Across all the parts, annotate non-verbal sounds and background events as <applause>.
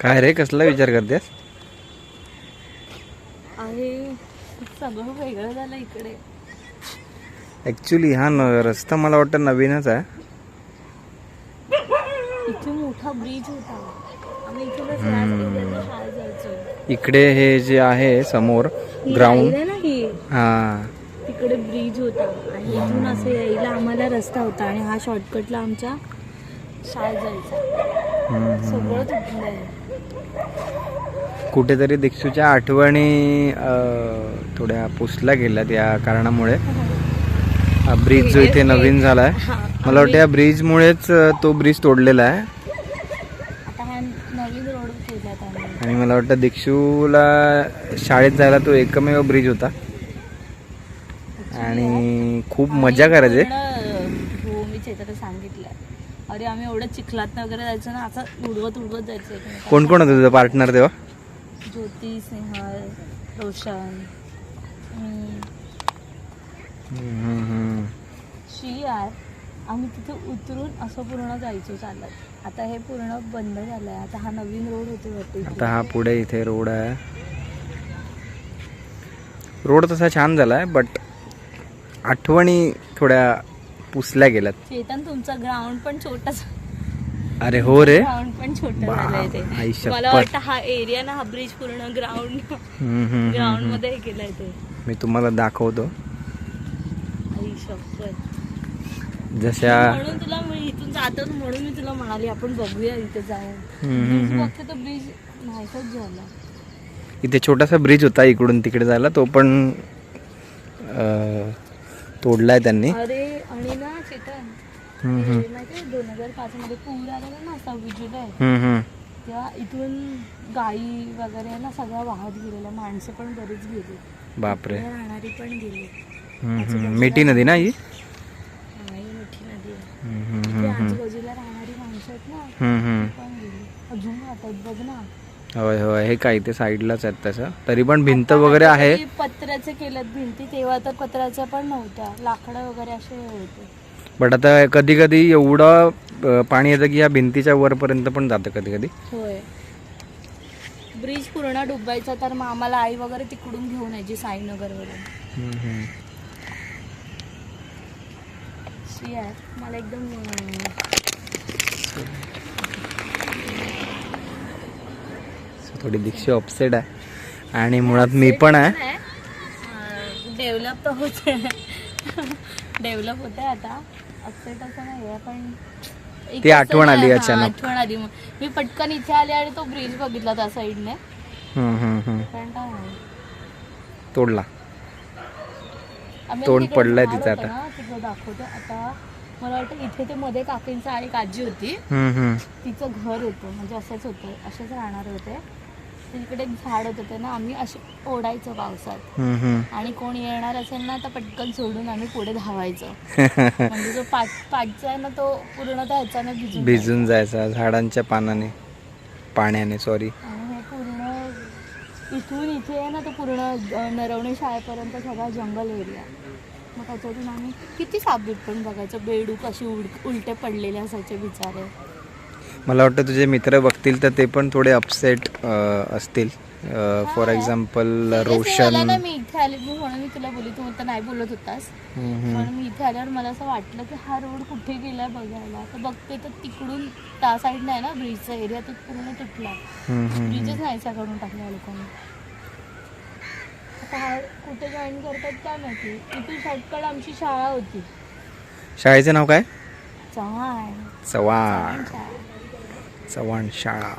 काय रे कसला विचार करतेस? आहे सगळं वेगळं झालं इकडे. ऍक्च्युली हा न रस्ता मला वाटतं नवीनच आहे. इथे मोठा ब्रिज होता. आम्ही इथूनच शाळेत जायचो. इकडे हे जे आहे समोर ग्राउंड ही. तिकडे ब्रिज होता. आणि इथून असं यायला आम्हाला रस्ता होता. आणि हा शॉर्टकटला आमच्या शाळेत जायचा. सगळं कुठेतरी दीक्षूच्या आठवणी थोड्या पुसल्या गेल्यात या कारणामुळे. हा. ब्रिज जो इथे नवीन झालाय. मला वाटतं या ब्रिजमुळेच तो ब्रिज तोडलेला आहे आता हा नवीन रोड केल्यात आम्ही आणि मला वाटतं दीक्षूला शाळेत जायला तो एकमेव ब्रिज होता. आणि खूप मजा करायचे. हो सांगितलं अरे आम्ही एवढं चिखलात वगैरे जायचो ना असं उडवत उडवत जायचं. कोण कोण होतं तुझं? पार्टनर तेव्हा? ज्योती स्नेहल रोशन. शी यार आम्ही तिथे उतरून असं पूर्ण जायचो चालत. आता हे पूर्ण बंद झालंय. आता हा नवीन रोड होते वरती. आता हा पुढे इथे रोड आहे. रोड तसा छान झालाय बट आठवणी थोड्या पुसल्या गेल्यात. चेतन तुमचा ग्राउंड पण छोटाच अरे हो रे. ग्राउंड पण छोटं झालंय ते मला. वाटतं हा एरिया ना हा ब्रिज पूर्ण ग्राउंड ग्राउंड. मध्ये हे केलंय ते. मी तुम्हाला दाखवतो. आई शपथ. जशा म्हणून तुला मी इथून जातो म्हणून मी तुला म्हणाली आपण बघूया इथे जाऊन. बघते ब्रिज नाहीसच झाला इथे छोटासा ब्रिज होता इकडून तिकडे जायला तो पण तोडलाय त्यांनी अरे आणि ना चेतन. हे दोन हजार पाच मध्ये पूर आलेला ना सव्वीस जुलै. तेव्हा इथून गाई वगैरे ना सगळ्या वाहत गेलेल्या माणसं पण बरीच गेली बापरे राहणारी पण गेली. मिठी नदी ना ही नाही मोठी नदी आहे हम्म, हम्म, इथे हम्म, हम्म. आजूबाजूला राहणारी माणसं आहेत ना हम्म, हम्म. पण गेली अजून राहतात बघ ना होय होय. हे काय ते साईडलाच आहेत तसं. तरी पण भिंत वगैरे आहे. पत्र्याचे केलेत भिंती. तेव्हा तर पत्र्याच्या पण नव्हत्या. लाकडं वगैरे असे होते. बट आता कधी कधी एवढं अं, पाणी येतं की या भिंतीच्या वरपर्यंत पण जातं कधी कधी होय. ब्रिज पूर्ण डुबायचा तर मग आम्हाला आई वगैरे तिकडून घेऊन यायची साईनगरवरून. शी आहे मला एकदम थोडी दीक्षी ऑपसेट आहे. आणि मुळात मी पण आहे. डेव्हलप तर होते डेव्हलप होते आता. अपसेट असं नाही आहे पण ती आठवण आली अचानक. आठवण आली. मी पटकन इथे आले आणि तो ब्रिज बघितला त्या साईडने. तोडला. तोंड पडलंय तिचं आता. दाखवते. आता मला वाटतं इथे ते मध्ये काकींचा एक आजी होती. तिचं घर होतं. म्हणजे असंच होतं. असेच राहणार होते. तिकडे झाड होतं ते ना आम्ही असे ओढायचो पावसात. आणि कोण येणार असेल ना तर पटकन सोडून आम्ही पुढे धावायचो. <laughs> म्हणजे जो पाठ पाठचा आहे ना तो पूर्ण ह्याच्याने भिजून भिजून जायचा. झाडांच्या पानाने पाण्याने सॉरी हे पूर्ण इथून इथे आहे ना तो पूर्ण नरवणे शाळेपर्यंत सगळा जंगल एरिया मग त्याच्यातून आम्ही किती सापबीट पण बघायचो. बेडूक असे उड उलटे पडलेले असायचे बिचारे. मला वाटतं तुझे मित्र बघतील तर ते पण थोडे अपसेट असतील. For example Roshan. मी इथे आले मी म्हणून मी तुला बोलली तू तर नाही बोलत होतास. पण मी इथे आल्यावर मला असं वाटलं की हा रोड कुठे गेलाय बघायला. तर बघते तर तिकडून त्या साईडने आहे ना ब्रिजचा एरिया तो पूर्ण तुटला. ब्रिजच नाहीसा करून टाकला लोकांनी. आता हा कुठे जॉईन करतात काय माहिती? इथून शॉर्टकट आमची शाळा होती. शाळेचं नाव काय? चव्हाण. चव्हाण. चव्हाण शाळा.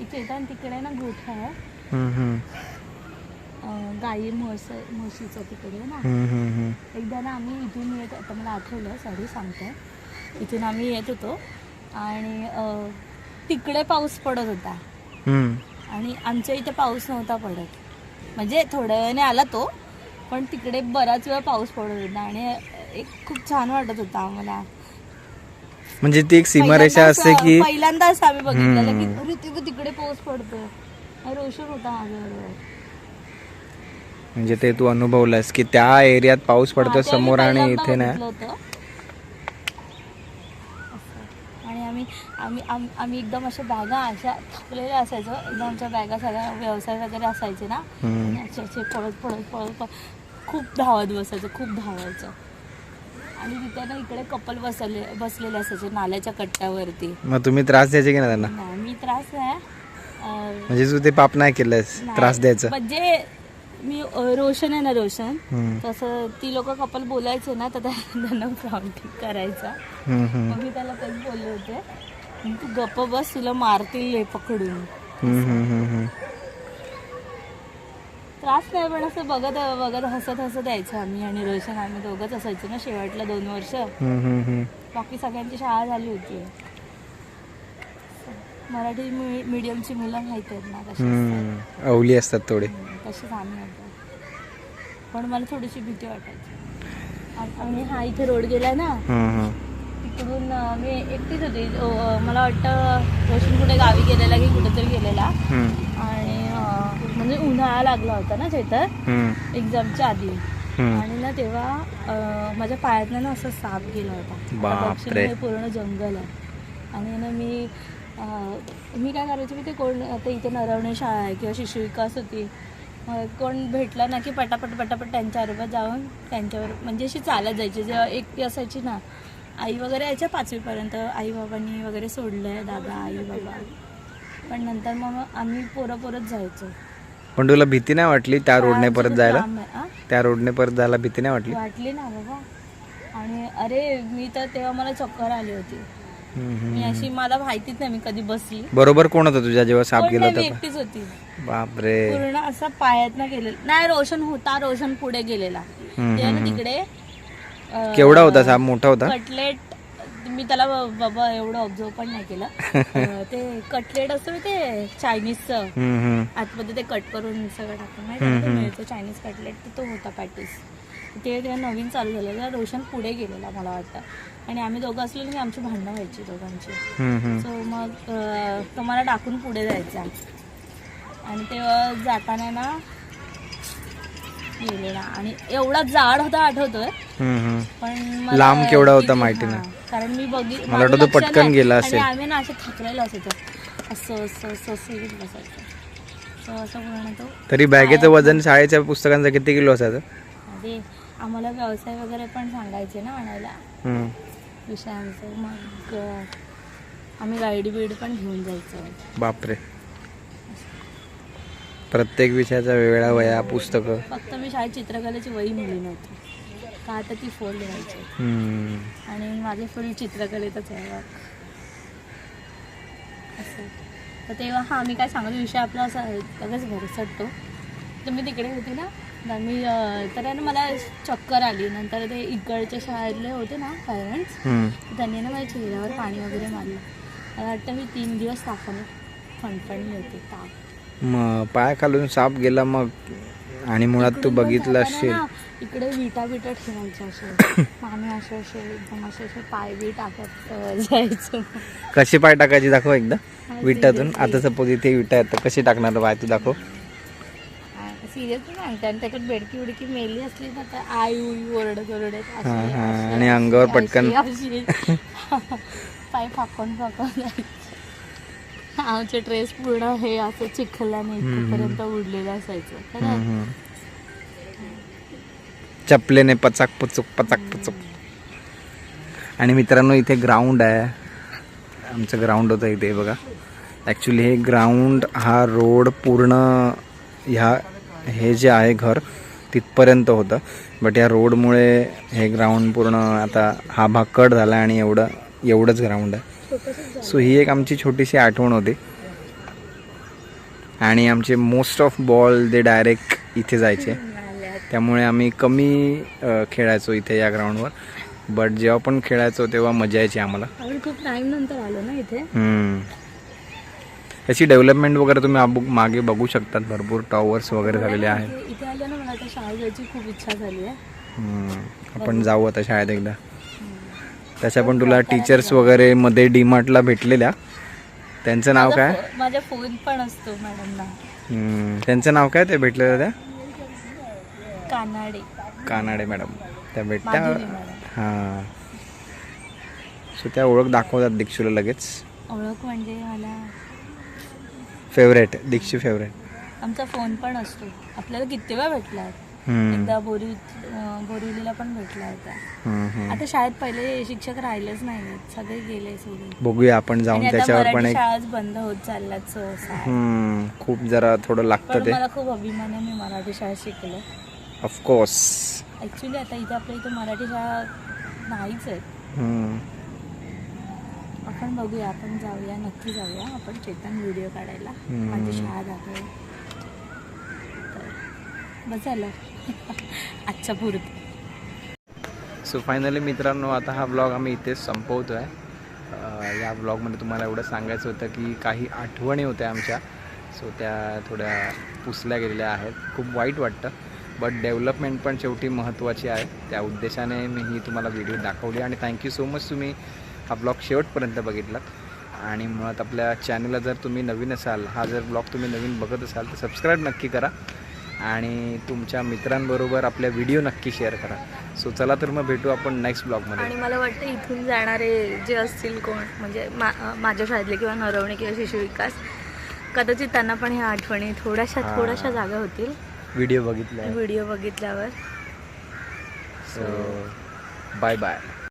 इथे येतात आणि तिकडे ना गोठा आहे. हम्म, हम्म. अं, गाई म्हस म्हशीचं तिकडे ना. एकदा ना आम्ही इथून येत आता मला आठवलं सॉरी सांगते. इथून आम्ही येत होतो आणि तिकडे पाऊस पडत होता. आणि आमच्या इथे पाऊस नव्हता पडत. म्हणजे थोड्या वेळाने आला तो पण तिकडे बराच वेळ पाऊस पडत होता आणि एक खूप छान वाटत होता आम्हाला. म्हणजे ती एक सीमारेषा असते की पहिल्यांदाच आम्ही बघितलेलं की. अरे तिकडे पाऊस पडतोय आणि रोशन होता माझ्याबरोबर म्हणजे ते तू अनुभवलंस की त्या एरियात पाऊस पडतो समोर आणि इथे ना बघितलं. आणि आम्ही आम्ही आम- आम्ही एकदम अशा बॅगा अशा थकलेल्या असायचो. एकदम आमच्या बॅगा सगळ्या व्यवसाय वगैरे असायचे ना. असे पळत पळत पळत पळत खूप धावत बसायचं खूप धावायचं. आणि तिथे ना इकडे कपल बसले बसलेले असायचे नाल्याच्या कट्ट्यावरती मग तुम्ही त्रास द्यायचे की नाही त्यांना नाही मी त्रास अं, म्हणजे तू ते पाप नाही केलंस नाही. त्रास द्यायचं म्हणजे मी अं, रोशन आहे ना रोशन हम्म. तसं ती लोक कपल बोलायचे ना तर त्या- त्यांना प्रॉम्प्टिंग करायचा हम्म, हम्म. मग मी त्याला तेच बोलले होते "मग तू गप्प बस तुला मारतील हे पकडून हम्म, हम्म, हम्म, हम्म. त्रास नाही पण असं बघत बघत हसत हसत यायचं आम्ही आणि रोशन आम्ही दोघंच असायचो ना शेवटला दोन वर्ष. बाकी सगळ्यांची शाळा झाली होती. मराठी मी मीडियमची मुलं माहिती आहेत ना कशी. अवली असतात थोडे. तशीच आम्ही होतो. पण मला थोडीशी भीती वाटायची. आणि हा इथे रोड गेलाय ना. तिकडून मी एकटीच होती. मला वाटतं रोशन कुठे गावी गेलेला की कुठेतरी गेलेला. आणि म्हणजे उन्हाळा लागला होता ना चैतर एक्झामच्या आधी. आणि ना तेव्हा माझ्या पायातनं ना असं साप गेला होता. पूर्ण जंगल आहे. आणि ना मी मी काय करायचे मी ते कोण आता इथे नरवणे शाळा आहे किंवा शिशु विकास होती. मग कोण भेटला ना की पटापट पटापट त्यांच्या बरोबर जाऊन त्यांच्यावर म्हणजे अशी चालत जायची. जेव्हा एकटी असायची ना आई वगैरे यायच्या पाचवीपर्यंत. आई बाबांनी वगैरे सोडलं दादा आई बाबा पण नंतर मग आम्ही पोरं पोरत जायचो. पण तुला भीती नाही वाटली त्या रोडने परत जायला? त्या रोडने परत जायला भीती नाही वाटली? वाटली ना बाबा. आणि अरे मी तर तेव्हा मला चक्कर आली होती. मी अशी मला माहितीच नाही मी कधी बसली. बरोबर कोण होतं तुझ्या जेव्हा साप गेला होता? एकटीच होती. बापरे. पूर्ण असा पायात ना गेलेला. नाही रोशन होता रोशन पुढे गेलेला. तेव्हा ना. तिकडे केवढा होता साप? मोठा होता? कटलेट मी त्याला बाबा एवढं ऑब्झर्व पण नाही केलं. <laughs> अं, ते कटलेट असतं ते चायनीजचं हम्म, हम्म. आतमध्ये ते कट करून सगळं टाकून माहिती आहे ना, ते मिळतं चायनीज कटलेट तर तो होता पॅटीस ते नवीन चालू झालेलं रोशन पुढे गेलेला मला वाटतं. आणि आम्ही दोघं असलेलो की आमची भांडणं व्हायची दोघांची. हम्म, हम्म. सो मग अं, तो मला टाकून पुढे जायचा. आणि तेव्हा जाताना ना गेलेला. आणि एवढा जाड होता आठवतोय. हम्म, हम्म. पण मला लांब केवढा होता किती- माहिती हा. कारण मी बघी मला वाटतं तो पटकन. गेला असेल. आम्ही ना असे थकलेलो असायचो. असं असं असं असं येत बसायचं असं पूर्ण तो तरी बॅगेचं वजन शाळेच्या पुस्तकांचं किती किलो असायचं? अरे आम्हाला व्यवसाय वगैरे पण सांगायचे ना आणायला हम्म. विषयांचं. मग आम्ही गाईड बीड पण घेऊन जायचो. बापरे. प्रत्येक विषयाचा वेगळा वया पुस्तकं. फक्त मी शाळेत चित्रकलेची वही मिळली नव्हती. का आता ती फोल्ड व्हायची. आणि माझे फुल चित्रकलेतच आहे. असं तर तेव्हा हा मी काय सांगत विषय आपला असा लगेच भरसटतो तर मी तिकडे होते ना तर मी तर ना मला चक्कर आली नंतर ते इकडच्या शाळेतले होते ना पॅरेंट्स. त्यांनी ना माझ्या चेहऱ्यावर पाणी वगैरे मारलं मला वाटतं मी तीन दिवस तापाने फणफणली होती ताप मग पाय खालून साप गेला मग आणि मुळात तू बघितलं ना, इकडे विटा बिटा ठेवायच्या असे. आम्ही असे असे एकदम असे असे पाय बी टाकत जायचो. कशी पाय टाकायची दाखव एकदा. विटातून. आता सपोज इथे विटा आहेत तर कशी टाकणार पाय तू दाखव. नाही त्याच्यात बेडकी उडकी मेली असली ना तर आई उई ओरडत आणि अंगावर पटकन- पाय फाकून. आमचे ड्रेस पूर्ण हे असं चिखलाने इथपर्यंत उडलेलं असायचं. चपलेने पचाक पुचूक पचाक पुचूक. आणि मित्रांनो इथे ग्राउंड आहे. आमचं ग्राउंड होतं इथे बघा. ॲक्च्युली हे ग्राउंड हा रोड पूर्ण ह्या हे जे आहे घर तिथपर्यंत होतं. बट या रोडमुळे हे ग्राउंड पूर्ण आता हा भाग कट झाला आणि एवढं एवढंच ग्राउंड आहे. सो ही एक आमची छोटीशी आठवण होती. आणि आमचे मोस्ट ऑफ बॉल ते डायरेक्ट इथे जायचे. <laughs> त्यामुळे आम्ही कमी खेळायचो इथे या ग्राउंडवर बट जेव्हा पण खेळायचो तेव्हा मजा यायची आम्हाला. खूप टाइम नंतर आलो ना इथे. हम्म. याची डेव्हलपमेंट वगैरे तुम्ही मागे बघू शकतात. भरपूर टॉवर्स वगैरे झालेले आहेत. इथे- इथे आले ना मला आता शाळेत जायची खूप इच्छा झाली आहे. आपण जाऊ आता शाळेत एकदा. तशा पण तुला टीचर्स वगैरे मध्ये डीमार्टला भेटलेल्या. त्यांचं नाव माझा काय? माझ्या फोन पण असतो हम्म. त्यांचं नाव काय? ते भेटलेलं त्या? कानाडे कानाडे मॅडम. त्या भेटत्या मॅडम. हां. सो त्या ओळख दाखवतात दीक्षूला लगेच. ओळख म्हणजे मला फेवरेट दीक्षू फेवरेट आमचा फोन पण असतो. आपल्याला किती वेळा भेटला? एकदा बोरी बोरिवलीला पण भेटला होता. आता शाळेत पहिले शिक्षक राहिलेच नाही सगळे गेले सोडून. बघूया आपण जाऊन त्याच्यावर पण शाळाच बंद होत हम्म, खूप जरा थोडं लागतं ते. मला खूप अभिमान आहे मी मराठी शाळेत शिकले. ऑफकोर्स ऍक्च्युली आता इथे आपल्या इथे मराठी शाळा नाहीच आहेत. आपण बघूया आपण जाऊया नक्की जाऊया. आपण चेतन व्हिडिओ काढायला. माझी शाळा दाखव बस झालं. आजच्या पुरत सो फायनली मित्रांनो आता हा ब्लॉग आम्ही इथेच संपवतो आहे या ब्लॉगमध्ये तुम्हाला एवढं सांगायचं होतं की काही आठवणी होत्या आमच्या. सो त्या थोड्या पुसल्या गेलेल्या आहेत. खूप वाईट वाटतं बट डेव्हलपमेंट पण शेवटी महत्त्वाची आहे. त्या उद्देशाने मी ही तुम्हाला व्हिडिओ दाखवली आणि थँक्यू सो मच तुम्ही हा ब्लॉग शेवटपर्यंत बघितलात. आणि मुळात आपल्या चॅनलला जर तुम्ही नवीन असाल हा जर ब्लॉग तुम्ही नवीन बघत असाल तर सबस्क्राईब नक्की करा. आणि तुमच्या मित्रांबरोबर आपल्या व्हिडिओ नक्की शेअर करा. सो चला तर मग भेटू आपण नेक्स्ट ब्लॉगमध्ये आणि मला वाटतं इथून जाणारे जे असतील कोण म्हणजे मा माझ्या शाळेतले किंवा नरवणे किंवा शिशु विकास कदाचित त्यांना पण ह्या आठवणी थोड्याशा. थोड्याशा जागा होतील. व्हिडिओ बघितला व्हिडिओ बघितल्यावर. So bye bye